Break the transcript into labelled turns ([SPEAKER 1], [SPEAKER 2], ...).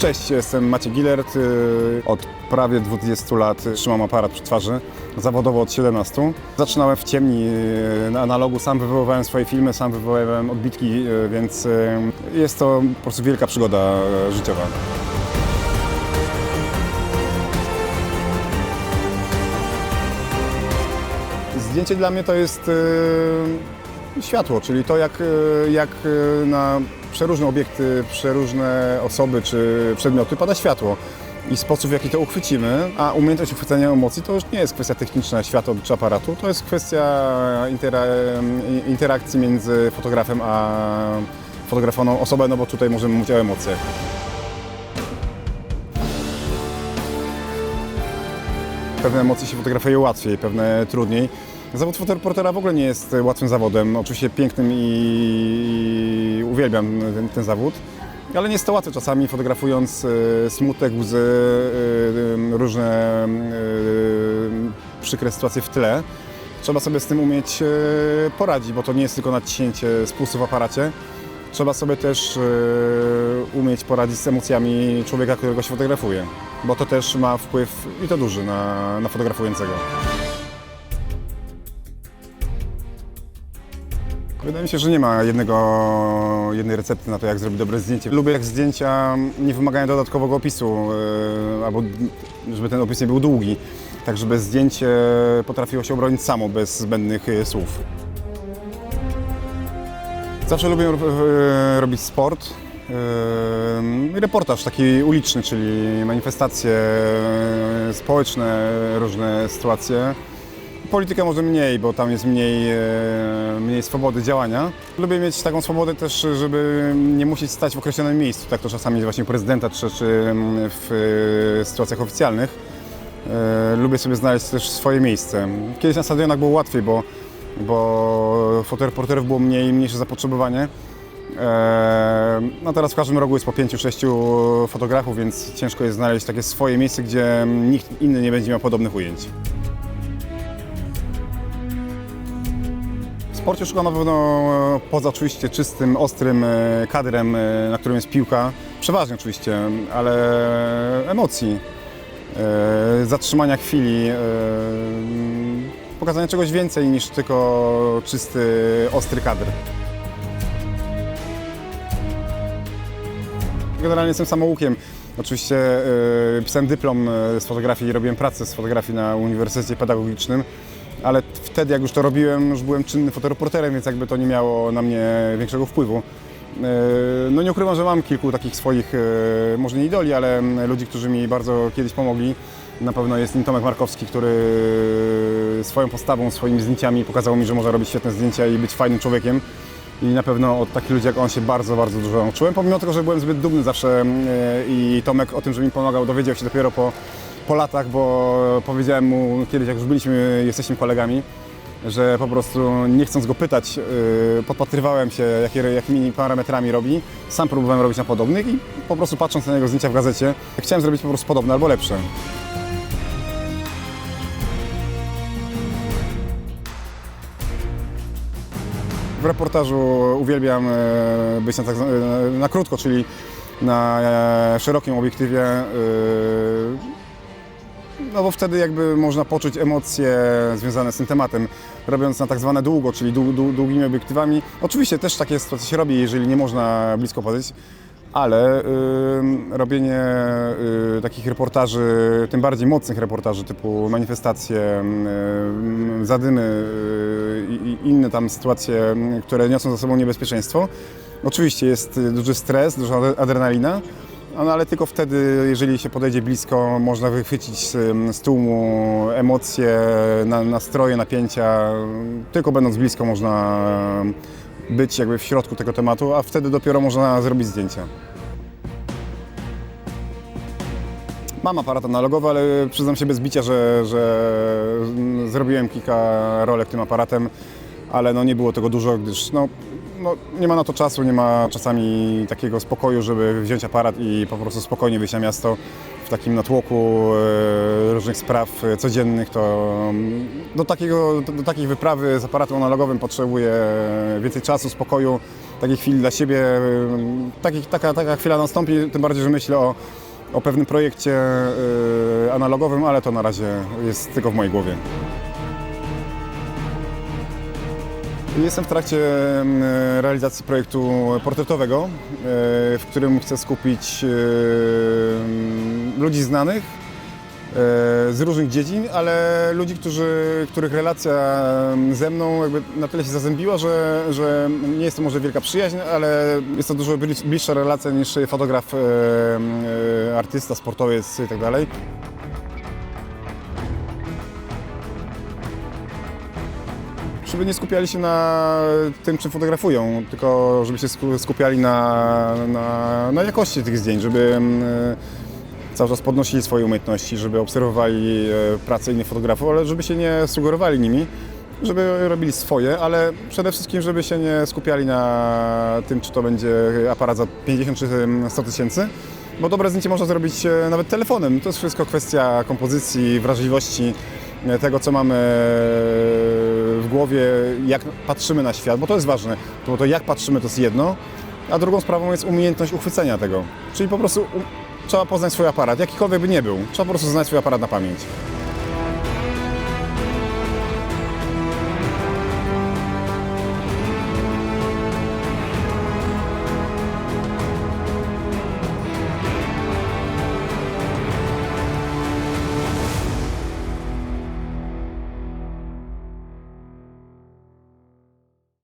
[SPEAKER 1] Cześć, jestem Maciej Gilert. y, Od prawie 20 lat trzymam aparat przy twarzy, zawodowo od 17. Zaczynałem w ciemni y, na analogu, sam wywoływałem swoje filmy, sam wywoływałem odbitki, y, więc jest to po prostu wielka przygoda życiowa. Zdjęcie dla mnie to jest światło, czyli to jak, y, jak y, na przeróżne obiekty, przeróżne osoby czy przedmioty pada światło i sposób w jaki to uchwycimy, a umiejętność uchwycenia emocji to już nie jest kwestia techniczna światła czy aparatu, to jest kwestia intera, interakcji między fotografem a fotografowaną osobą, no bo tutaj możemy mówić o emocjach. Pewne emocje się fotografuje łatwiej, pewne trudniej. Zawód fotoreportera w ogóle nie jest łatwym zawodem. Oczywiście pięknym i uwielbiam ten, ten zawód, ale nie jest to łatwe czasami fotografując e, smutek, łzy, e, różne e, przykre sytuacje w tle. Trzeba sobie z tym umieć e, poradzić, bo to nie jest tylko naciśnięcie spusty w aparacie. Trzeba sobie też e, umieć poradzić z emocjami człowieka, którego się fotografuje, bo to też ma wpływ i to duży na, na fotografującego. Wydaje mi się, że nie ma jednego, jednej recepty na to, jak zrobić dobre zdjęcie. Lubię, jak zdjęcia nie wymagają dodatkowego opisu, e, albo żeby ten opis nie był długi, tak żeby zdjęcie potrafiło się obronić samo, bez zbędnych e, słów. Zawsze lubię e, robić sport. Reportaż taki uliczny, czyli manifestacje społeczne, różne sytuacje. Politykę może mniej, bo tam jest mniej, e, mniej swobody działania. Lubię mieć taką swobodę też, żeby nie musieć stać w określonym miejscu. Tak to czasami jest właśnie prezydenta czy, czy w e, sytuacjach oficjalnych. E, Lubię sobie znaleźć też swoje miejsce. Kiedyś na stadionach było łatwiej, bo, bo fotoreporterów było mniej, mniejsze zapotrzebowanie. No teraz w każdym rogu jest po pięciu, sześciu fotografów, więc ciężko jest znaleźć takie swoje miejsce, gdzie nikt inny nie będzie miał podobnych ujęć. Sporcie szukam na pewno e, poza oczywiście czystym, ostrym e, kadrem, e, na którym jest piłka, przeważnie oczywiście, ale emocji, zatrzymania chwili, pokazania czegoś więcej niż tylko czysty, ostry kadr. Generalnie jestem samoukiem. Oczywiście pisałem dyplom z fotografii i robiłem pracę z fotografii na Uniwersytecie Pedagogicznym, ale wtedy jak już to robiłem, już byłem czynnym fotoreporterem, więc jakby to nie miało na mnie większego wpływu. E, No nie ukrywam, że mam kilku takich swoich, e, może nie idoli, ale mm, ludzi, którzy mi bardzo kiedyś pomogli. Na pewno jest nim Tomek Markowski, który swoją postawą, swoimi zdjęciami pokazał mi, że można robić świetne zdjęcia i być fajnym człowiekiem. I na pewno od takich ludzi jak on się bardzo, bardzo dużo nauczyłem, pomimo tego, że byłem zbyt dumny zawsze mm, i Tomek o tym, że mi pomagał, dowiedział się dopiero po, po latach, bo powiedziałem mu kiedyś, jak już byliśmy, jesteśmy kolegami, że po prostu nie chcąc go pytać, yy, podpatrywałem się, jakimi parametrami robi. Sam próbowałem robić na podobnych i po prostu patrząc na jego zdjęcia w gazecie, chciałem zrobić po prostu podobne albo lepsze. W reportażu uwielbiam e, być na, tak, na krótko, czyli na e, szerokim obiektywie. e, No bo wtedy jakby można poczuć emocje związane z tym tematem, robiąc na tak zwane długo, czyli dłu, dłu, długimi obiektywami. Oczywiście też takie sytuacje się robi, jeżeli nie można blisko podejść, ale robienie y, takich reportaży, tym bardziej mocnych reportaży typu manifestacje, y, zadymy y, i inne tam sytuacje, które niosą za sobą niebezpieczeństwo, oczywiście jest duży stres, duża adrenalina, no ale tylko wtedy, jeżeli się podejdzie blisko, można wychwycić z, z tłumu emocje, na, nastroje, napięcia. Tylko będąc blisko można być jakby w środku tego tematu, a wtedy dopiero można zrobić zdjęcia. Mam aparat analogowy, ale przyznam się bez bicia, że, że zrobiłem kilka rolek tym aparatem, ale no nie było tego dużo, gdyż no, no nie ma na to czasu, nie ma czasami takiego spokoju, żeby wziąć aparat i po prostu spokojnie wyjść na miasto. takim natłoku e, różnych spraw e, codziennych, to mm, do, takiego, do, takiej wyprawy z aparatem analogowym potrzebuję więcej czasu, spokoju, takiej chwili dla siebie. Takich, taka, taka chwila nastąpi, tym bardziej, że myślę o, o pewnym projekcie e, analogowym, ale to na razie jest tylko w mojej głowie. Jestem w trakcie realizacji projektu portretowego, e, w którym chcę skupić ludzi znanych e, z różnych dziedzin, ale ludzi, którzy, których relacja ze mną jakby na tyle się zazębiła, że, że nie jest to może wielka przyjaźń, ale jest to dużo bli- bliższa relacja niż fotograf, e, artysta, sportowiec i żeby nie skupiali się na tym, czym fotografują, tylko żeby się sku- skupiali na, na, na jakości tych zdjęć, żeby mm, cały czas podnosili swoje umiejętności, żeby obserwowali e, pracę innych fotografów, ale żeby się nie sugerowali nimi, żeby robili swoje, ale przede wszystkim, żeby się nie skupiali na tym, czy to będzie aparat za 50 czy 100 tysięcy, bo dobre zdjęcie można zrobić e, nawet telefonem. To jest wszystko kwestia kompozycji, wrażliwości, e, tego, co mamy głowie, jak patrzymy na świat, bo to jest ważne, bo to jak patrzymy to jest jedno, a drugą sprawą jest umiejętność uchwycenia tego. Czyli po prostu trzeba poznać swój aparat, jakikolwiek by nie był. Trzeba po prostu znać swój aparat na pamięć.